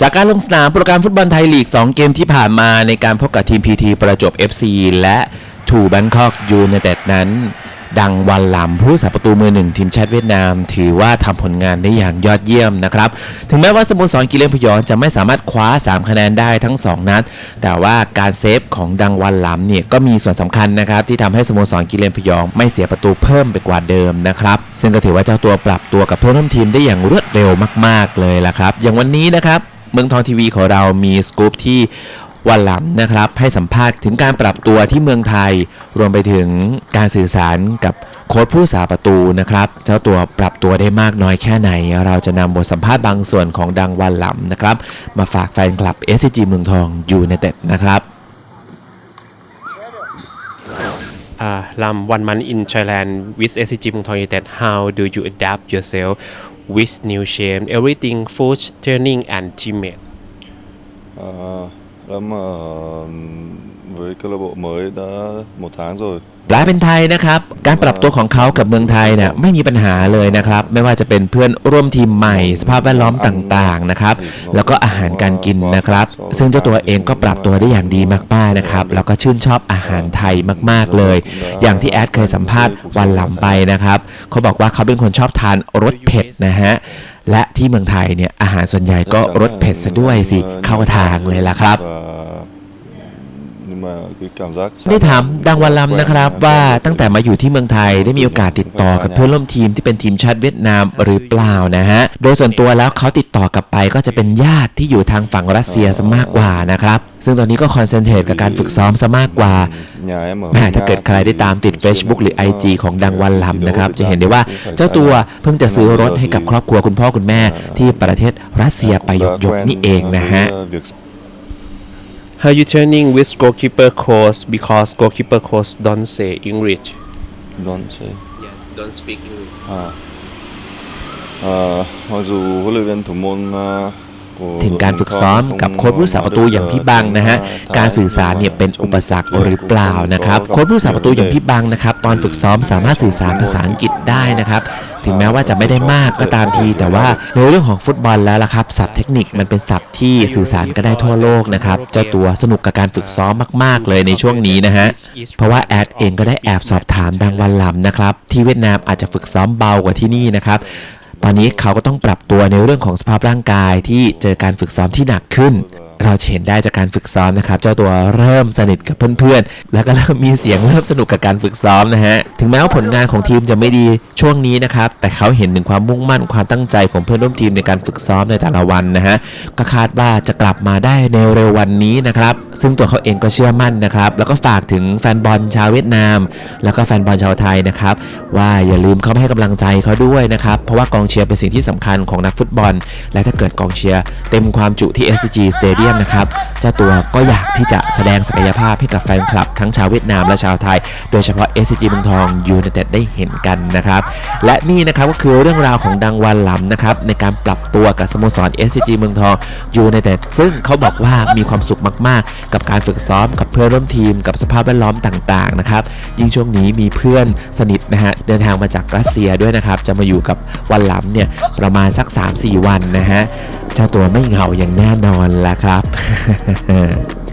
จากการลงสนามโปรแกรมฟุตบอลไทยลีก 2 เกมที่ผ่านมาในการพบกับทีมพีทีประจบ FC และทูแบงคอกยูไนเต็ดนั้น ดังวันหลำผู้สาประตูมือหนึ่งทีมชาติเวียดนาม ถือว่าทำผลงานได้อย่างยอดเยี่ยมนะครับ ถึงแม้ว่าสโมสรกิเลนพยองจะไม่สามารถคว้า 3 คะแนนได้ทั้ง 2 นัด แต่ว่าการเซฟของดังวันหลำเนี่ยก็มีส่วนสำคัญนะครับ ที่ทำให้สโมสรกิเลนพยองไม่เสียประตูเพิ่มไปกว่าเดิมนะครับ ซึ่งก็ถือว่าเจ้าตัวปรับตัวกับเพื่อนร่วมทีมได้อย่างรวดเร็วมาก ๆเลยละครับ อย่างวันนี้นะครับ เมืองทองทีวีของเรามีสกู๊ปที่วันหลังนะครับให้สัมภาษณ์ถึงการปรับตัวที่เมืองไทย รวมไปถึงการสื่อสารกับโค้ชผู้สาประตูนะครับ เจ้าตัวปรับตัวได้มากน้อยแค่ไหน เราจะนำบทสัมภาษณ์บางส่วนของดังวันหลำนะครับ มาฝากแฟนคลับ SCG เมืองทองยูไนเต็ดนะครับ uh, Lam one month in Thailand with SCG Mungthong United how do you adapt yourself with new shape everything food training and teammate Lâm ở với câu lạc bộ mới đã một tháng rồi แปลเป็นไทยนะครับ การปรับตัวของเขากับเมืองไทยเนี่ยไม่มีปัญหาเลยนะครับ ไม่ว่าจะเป็นเพื่อนร่วมทีมใหม่ สภาพแวดล้อมต่างๆนะครับ แล้วก็อาหารการกินนะครับ ซึ่งเจ้าตัวเองก็ปรับตัวได้อย่างดีมากๆนะครับ แล้วก็ชื่นชอบอาหารไทยมากๆเลย อย่างที่แอดเคยสัมภาษณ์วันหลังไปนะครับเขาบอกว่าเขาเป็นคนชอบทานรสเผ็ดนะฮะและที่เมืองไทยเนี่ยอาหารส่วนใหญ่ก็รสเผ็ดซะด้วยสิเข้าทางเลยล่ะครับ ได้ถามดังวันลำนะครับว่าตั้งแต่มาอยู่ที่เมืองไทยได้มีโอกาสติดต่อกับเพื่อนร่วมทีมที่เป็นทีมชาติเวียดนามหรือเปล่านะฮะ โดยส่วนตัวแล้วเขาติดต่อกลับไปก็จะเป็นญาติที่อยู่ทางฝั่งรัสเซียซะมากกว่านะครับ ซึ่งตอนนี้ก็คอนเซนเทรตกับการฝึกซ้อมซะมากกว่า nhà em ở แม่ Việt ถ้า Nam เกิดใครได้ตามติด thì Facebook หรือ phải IG ของดังวันลำนะครับ thi đấu จะเห็น thì ได้ว่า phải เจ้าตัว trải เพิ่งจะซื้อรถ qua. ให้กับครอบครัวคุณพ่อคุณแม่ที่ประเทศรัสเซียไป cũng ห đã ยก quen ๆนี่เองนะฮะ với, uh, việc how you training with goalkeeper coach because goalkeeper coach don't say English đón chơi yeah don't speak English à à mặc dù huấn luyện viên thủ môn uh, ถึงการฝึกซ้อมกับโค้ชผู้สาประตูอย่างพี่บังนะฮะการสื่อสารเนี่ยเป็นอุปสรรคหรือเปล่านะครับโค้ชผู้สาประตูอย่างพี่บังนะครับตอนฝึกซ้อมสามารถสื่อสารภาษาอังกฤษได้นะครับ ถึงแม้ว่าจะไม่ได้มากก็ตามที แต่ว่าในเรื่องของฟุตบอลแล้วล่ะครับศัพท์เทคนิคมันเป็นศัพท์ที่สื่อสารกันได้ทั่วโลกนะครับเจ้าตัวสนุกกับการฝึกซ้อมมาก ๆ เลยในช่วงนี้นะฮะเพราะว่าแอดเองก็ได้แอบสอบถามดังวันลำนะครับที่เวียดนามอาจจะฝึกซ้อมเบากว่าที่นี่นะครับตอนนี้เขาก็ต้องปรับตัวในเรื่องของสภาพร่างกายที่เจอการฝึกซ้อมที่หนักขึ้น เราเห็นได้จากการฝึกซ้อมนะครับ เจ้าตัวเริ่มสนิทกับเพื่อนๆ แล้วก็เริ่มมีเสียงเริ่มสนุกกับการฝึกซ้อมนะฮะ ถึงแม้ว่าผลงานของทีมจะไม่ดีช่วงนี้นะครับ แต่เขาเห็นถึงความมุ่งมั่นความตั้งใจของเพื่อนร่วมทีมในการฝึกซ้อมในแต่ละวันนะฮะ ก็คาดว่าจะกลับมาได้ในเร็ววันนี้นะครับ ซึ่งตัวเขาเองก็เชื่อมั่นนะครับ แล้วก็ฝากถึงแฟนบอลชาวเวียดนาม แล้วก็แฟนบอลชาวไทยนะครับ ว่าอย่าลืมเข้ามาให้กำลังใจเขาด้วยนะครับ เพราะว่ากองเชียร์เป็นสิ่งที่สำคัญของนักฟุตบอล และถ้าเกิดกองเชียร์เต็มความจุที่ SG Stadium นะครับ เจ้าตัวก็อยากที่จะแสดงศักยภาพให้กับแฟนคลับ ทั้งชาวเวียดนามและชาวไทย โดยเฉพาะ SCG เมืองทองยูไนเต็ดได้เห็นกันนะครับ และนี่นะครับก็คือเรื่องราวของดังวันหลำนะครับในการปรับตัวกับสโมสร SCG เมืองทองยูไนเต็ดซึ่งเขาบอกว่ามีความสุขมาก ๆ กับการฝึกซ้อมกับเพื่อนร่วมทีม กับสภาพแวดล้อมต่าง ๆ นะครับ ยิ่งช่วงนี้มีเพื่อนสนิทนะฮะเดินทางมาจากรัสเซียด้วยนะครับ จะมาอยู่กับวันหลำเนี่ยประมาณสัก 3-4 วันนะฮะเจ้าตัวไม่เหงาอย่างแน่นอนละครับครับ